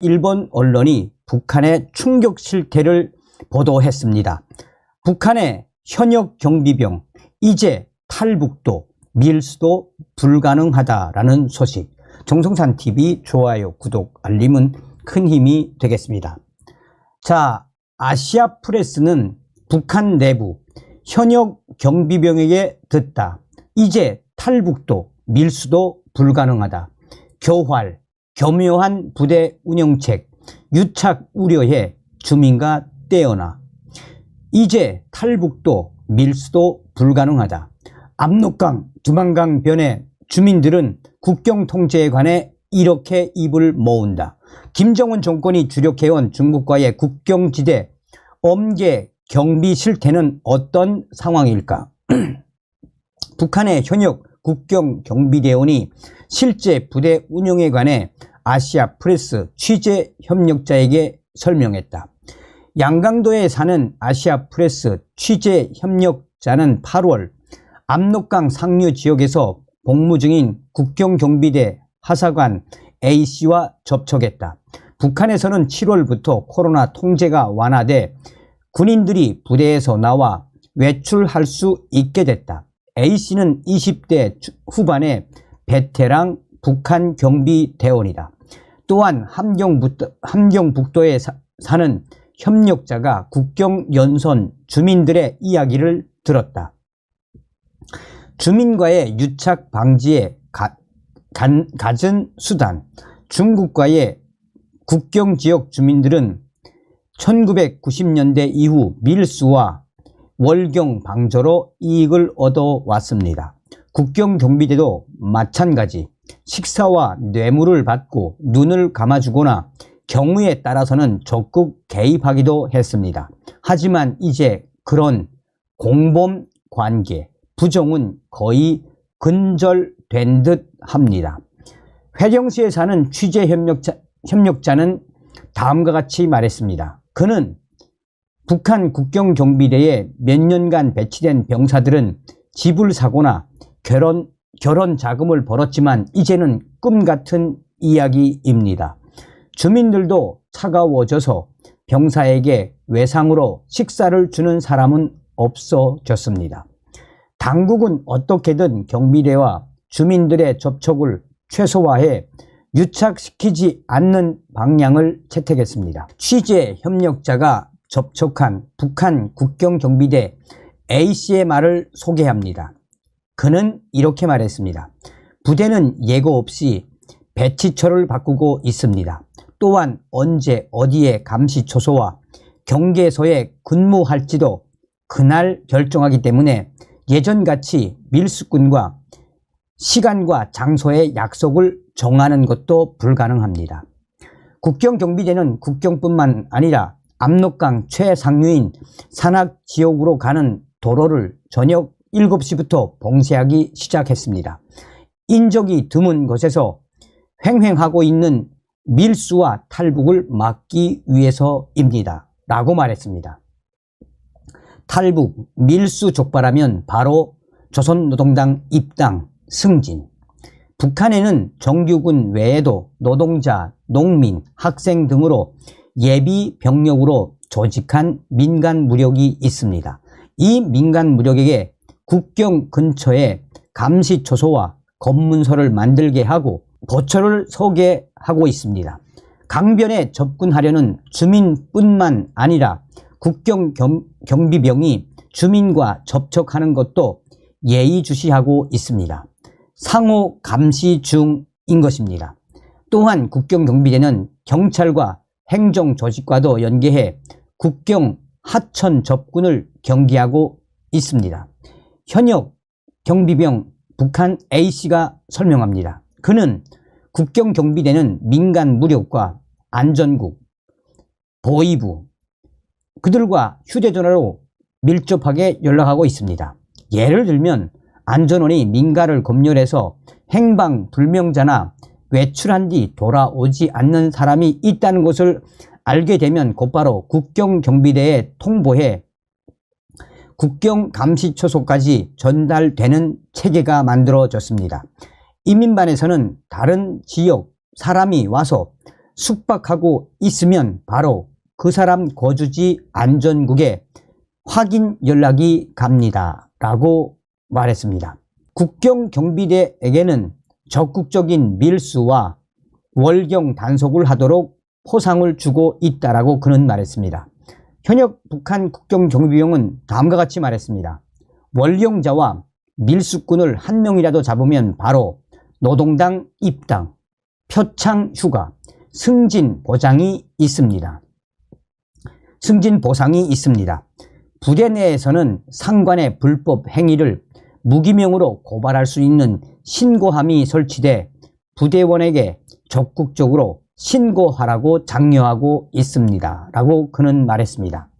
일본 언론이 북한의 충격 실태를 보도했습니다. 북한의 현역 경비병 이제 탈북도 밀수도 불가능하다라는 소식. 정성산 TV 좋아요, 구독, 알림은 큰 힘이 되겠습니다. 자, 아시아 프레스는 북한 내부 현역 경비병에게 듣다. 이제 탈북도 밀수도 불가능하다. 교활, 교묘한 부대 운영책, 유착 우려해 주민과 떼어나. 이제 탈북도 밀수도 불가능하다. 압록강, 두만강 변에 주민들은 국경 통제에 관해 이렇게 입을 모은다. 김정은 정권이 주력해온 중국과의 국경지대 엄계 경비 실태는 어떤 상황일까? 북한의 현역 국경 경비대원이 실제 부대 운영에 관해 아시아 프레스 취재 협력자에게 설명했다. 양강도에 사는 아시아 프레스 취재 협력자는 8월 압록강 상류 지역에서 복무 중인 국경 경비대 하사관 A씨와 접촉했다. 북한에서는 7월부터 코로나 통제가 완화돼 군인들이 부대에서 나와 외출할 수 있게 됐다. A씨는 20대 후반의 베테랑 북한 경비대원이다. 또한 함경북도, 함경북도에 사, 사는 협력자가 국경 연선 주민들의 이야기를 들었다. 주민과의 유착 방지에 가, 간, 갖은 수단, 중국과의 국경 지역 주민들은 1990년대 이후 밀수와 월경 방조로 이익을 얻어왔습니다. 국경 경비대도 마찬가지 식사와 뇌물을 받고 눈을 감아주거나 경우에 따라서는 적극 개입하기도 했습니다. 하지만 이제 그런 공범 관계, 부정은 거의 근절된 듯 합니다. 회령시에 사는 취재 협력자, 협력자는 다음과 같이 말했습니다. 그는 북한 국경 경비대에 몇 년간 배치된 병사들은 집을 사거나 결혼, 결혼 자금을 벌었지만 이제는 꿈 같은 이야기입니다. 주민들도 차가워져서 병사에게 외상으로 식사를 주는 사람은 없어졌습니다. 당국은 어떻게든 경비대와 주민들의 접촉을 최소화해 유착시키지 않는 방향을 채택했습니다. 취재 협력자가 접촉한 북한 국경 경비대 A씨의 말을 소개합니다. 그는 이렇게 말했습니다. 부대는 예고 없이 배치처를 바꾸고 있습니다. 또한 언제 어디에 감시초소와 경계소에 근무할지도 그날 결정하기 때문에 예전같이 밀수꾼과 시간과 장소의 약속을 정하는 것도 불가능합니다. 국경경비대는 국경뿐만 아니라 압록강 최상류인 산악 지역으로 가는 도로를 저녁 7시부터 봉쇄하기 시작했습니다. 인적이 드문 곳에서 횡행하고 있는 밀수와 탈북을 막기 위해서입니다. 라고 말했습니다. 탈북, 밀수 족발하면 바로 조선노동당 입당, 승진. 북한에는 정규군 외에도 노동자, 농민, 학생 등으로 예비 병력으로 조직한 민간 무력이 있습니다. 이 민간 무력에게 국경 근처에 감시 초소와 검문소를 만들게 하고 보초를 서게 하고 있습니다. 강변에 접근하려는 주민뿐만 아니라 국경 경비병이 주민과 접촉하는 것도 예의주시하고 있습니다. 상호 감시 중인 것입니다. 또한 국경 경비대는 경찰과 행정 조직과도 연계해 국경 하천 접근을 경계하고 있습니다. 현역 경비병 북한 A씨가 설명합니다. 그는 국경 경비대는 민간 무력과 안전국, 보위부, 그들과 휴대전화로 밀접하게 연락하고 있습니다. 예를 들면 안전원이 민가를 검열해서 행방 불명자나 외출한 뒤 돌아오지 않는 사람이 있다는 것을 알게 되면 곧바로 국경경비대에 통보해 국경감시초소까지 전달되는 체계가 만들어졌습니다. 이민반에서는 다른 지역 사람이 와서 숙박하고 있으면 바로 그 사람 거주지 안전국에 확인 연락이 갑니다. 라고 말했습니다. 국경 경비대에게는 적극적인 밀수와 월경 단속을 하도록 포상을 주고 있다라고 그는 말했습니다. 현역 북한 국경경비병은 다음과 같이 말했습니다. 월경자와 밀수꾼을 한 명이라도 잡으면 바로 노동당 입당, 표창 휴가, 승진 보장이 있습니다. 승진 보상이 있습니다. 부대 내에서는 상관의 불법 행위를 무기명으로 고발할 수 있는 신고함이 설치돼 부대원에게 적극적으로 신고하라고 장려하고 있습니다. 라고 그는 말했습니다.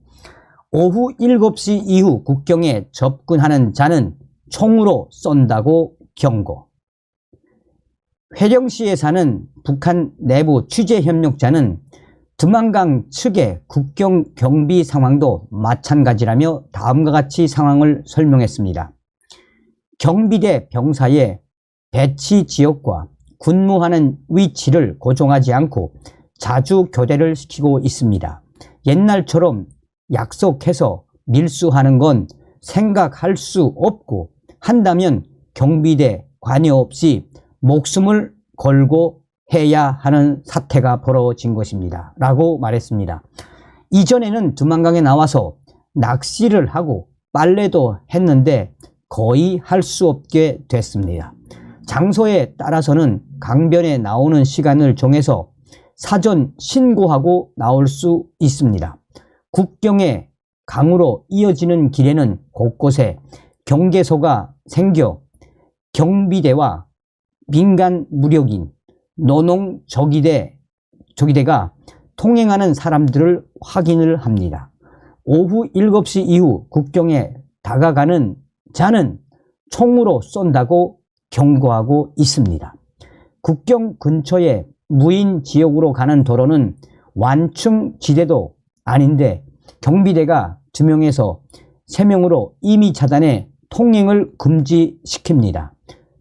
오후 7시 이후 국경에 접근하는 자는 총으로 쏜다고 경고. 회령시에 사는 북한 내부 취재 협력자는 드만강 측의 국경 경비 상황도 마찬가지라며 다음과 같이 상황을 설명했습니다. 경비대 병사의 배치 지역과 근무하는 위치를 고정하지 않고 자주 교대를 시키고 있습니다. 옛날처럼 약속해서 밀수하는 건 생각할 수 없고 한다면 경비대 관여 없이 목숨을 걸고 해야 하는 사태가 벌어진 것입니다. 라고 말했습니다. 이전에는 두만강에 나와서 낚시를 하고 빨래도 했는데 거의 할 수 없게 됐습니다. 장소에 따라서는 강변에 나오는 시간을 정해서 사전 신고하고 나올 수 있습니다. 국경의 강으로 이어지는 길에는 곳곳에 경계소가 생겨 경비대와 민간 무력인 노농 저기대 저기대가 통행하는 사람들을 확인을 합니다. 오후 7시 이후 국경에 다가가는 자는 총으로 쏜다고 경고하고 있습니다. 국경 근처의 무인 지역으로 가는 도로는 완충 지대도 아닌데 경비대가 두 명에서 세 명으로 이미 차단해 통행을 금지시킵니다.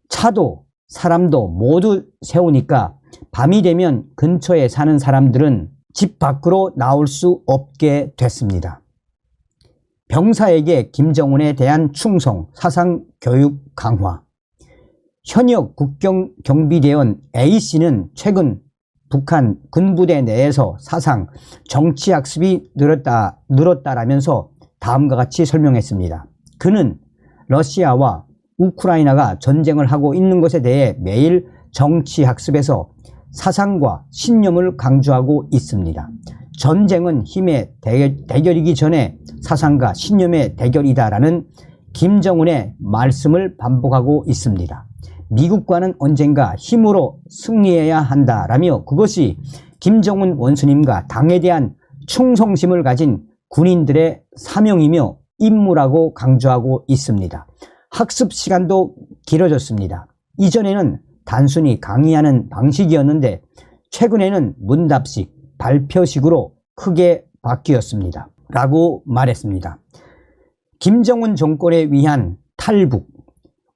차도 사람도 모두 세우니까 밤이 되면 근처에 사는 사람들은 집 밖으로 나올 수 없게 됐습니다. 병사에게 김정은에 대한 충성, 사상 교육 강화. 현역 국경 경비대원 A씨는 최근 북한 군부대 내에서 사상 정치 학습이 늘었다, 늘었다라면서 다음과 같이 설명했습니다. 그는 러시아와 우크라이나가 전쟁을 하고 있는 것에 대해 매일 정치 학습에서 사상과 신념을 강조하고 있습니다. 전쟁은 힘의 대결, 이기 전에 사상과 신념의 대결이다라는 김정은의 말씀을 반복하고 있습니다. 미국과는 언젠가 힘으로 승리해야 한다라며 그것이 김정은 원수님과 당에 대한 충성심을 가진 군인들의 사명이며 임무라고 강조하고 있습니다. 학습 시간도 길어졌습니다. 이전에는 단순히 강의하는 방식이었는데 최근에는 문답식, 발표식으로 크게 바뀌었습니다. 라고 말했습니다. 김정은 정권에 위한 탈북,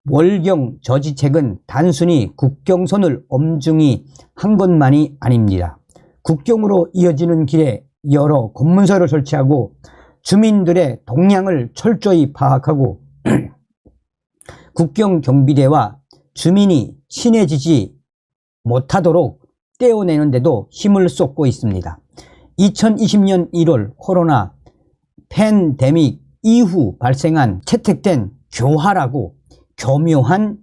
월경 저지책은 단순히 국경선을 엄중히 한 것만이 아닙니다. 국경으로 이어지는 길에 여러 검문소를 설치하고 주민들의 동향을 철저히 파악하고 국경 경비대와 주민이 친해지지 못하도록 떼어내는데도 힘을 쏟고 있습니다. 2020년 1월 코로나 팬데믹 이후 발생한 채택된 교화라고 교묘한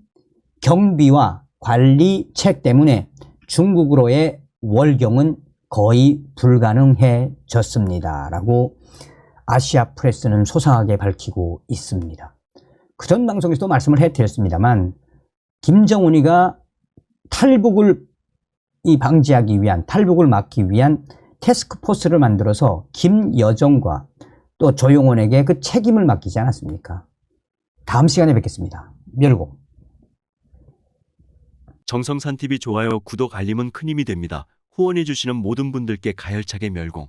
경비와 관리책 때문에 중국으로의 월경은 거의 불가능해졌습니다. 라고 아시아 프레스는 소상하게 밝히고 있습니다. 그 전 방송에서도 말씀을 해드렸습니다만 김정은이가 탈북을 이 방지하기 위한 탈북을 막기 위한 테스크포스를 만들어서 김여정과 또 조용원에게 그 책임을 맡기지 않았습니까? 다음 시간에 뵙겠습니다. 멸고. 정성산 TV 좋아요, 구독, 알림은 큰 힘이 됩니다. 후원해 주시는 모든 분들께 가열차게 멸공.